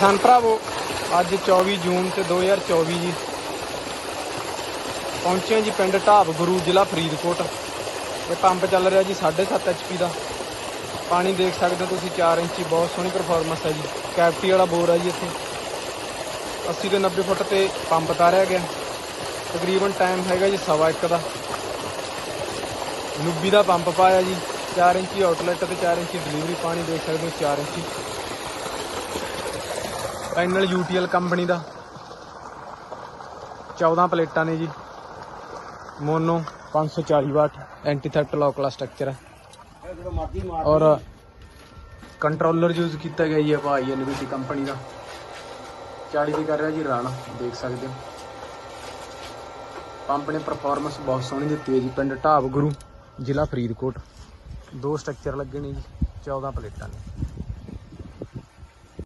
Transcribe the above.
ਕਿਸਾਨ ਭਰਾਵੋ, ਅੱਜ 24 ਜੂਨ ਤੇ 2024 ਜੀ ਪਹੁੰਚੇ ਜੀ ਪਿੰਡ ਢਾਬ ਗੁਰੂ ਜ਼ਿਲ੍ਹਾ ਫਰੀਦਕੋਟ। ਇਹ ਪੰਪ ਚੱਲ ਰਿਹਾ ਜੀ 7.5 ਐਚਪੀ ਦਾ। ਪਾਣੀ ਦੇਖ ਸਕਦੇ ਹੋ ਤੁਸੀਂ 4 ਇੰਚੀ ਬਹੁਤ ਸੋਹਣੀ ਪਰਫਾਰਮੈਂਸ ਹੈ ਜੀ। ਕੈਪਟੀ ਵਾਲਾ ਬੋਰ ਹੈ ਜੀ ਇੱਥੇ। 80 ਤੋਂ 90 ਫੁੱਟ ਤੇ ਪੰਪ ਤਾਰਿਆ ਗਿਆ। ਤਕਰੀਬਨ ਟਾਈਮ ਹੈਗਾ ਜੀ ਸਵਾ ਇੱਕ ਦਾ। ਨੁੱਬੀ ਦਾ ਪੰਪ ਪਾਇਆ ਜੀ। 4 ਇੰਚੀ ਆਊਟਲੈਟ ਤੇ 4 ਇੰਚੀ ਡਿਲੀਵਰੀ ਪਾਣੀ ਦੇਖ ਸਕਦੇ ਹੋ 4 ਇੰਚੀ। ਪੈਨਲ UTL ਕੰਪਨੀ ਦਾ। 14 ਪਲੇਟਾਂ ਨੇ ਜੀ। Mono 540 watt anti theft lock ਵਾਲਾ ਸਟਰਕਚਰ ਹੈ ਔਰ ਕੰਟਰੋਲਰ ਯੂਜ਼ ਕੀਤਾ ਗਿਆ ਜੀ ਭਾਈ ਐਨਬੀਟੀ ਕੰਪਨੀ ਦਾ। 40 ਦੀ ਕਰ ਰਿਹਾ ਜੀ ਰਨ ਦੇਖ ਸਕਦੇ ਹੋ। ਪੰਪ ਨੇ ਪਰਫਾਰਮੈਂਸ ਬਹੁਤ ਸੋਹਣੀ ਦਿੱਤੀ ਹੈ ਜੀ, ਪਿੰਡ ਢਾਬ ਗੁਰੂ, ਜ਼ਿਲ੍ਹਾ ਫਰੀਦਕੋਟ। ਦੋ ਸਟਰਕਚਰ ਲੱਗੇ ਨੇ ਜੀ 14 ਪਲੇਟਾਂ ਨੇ।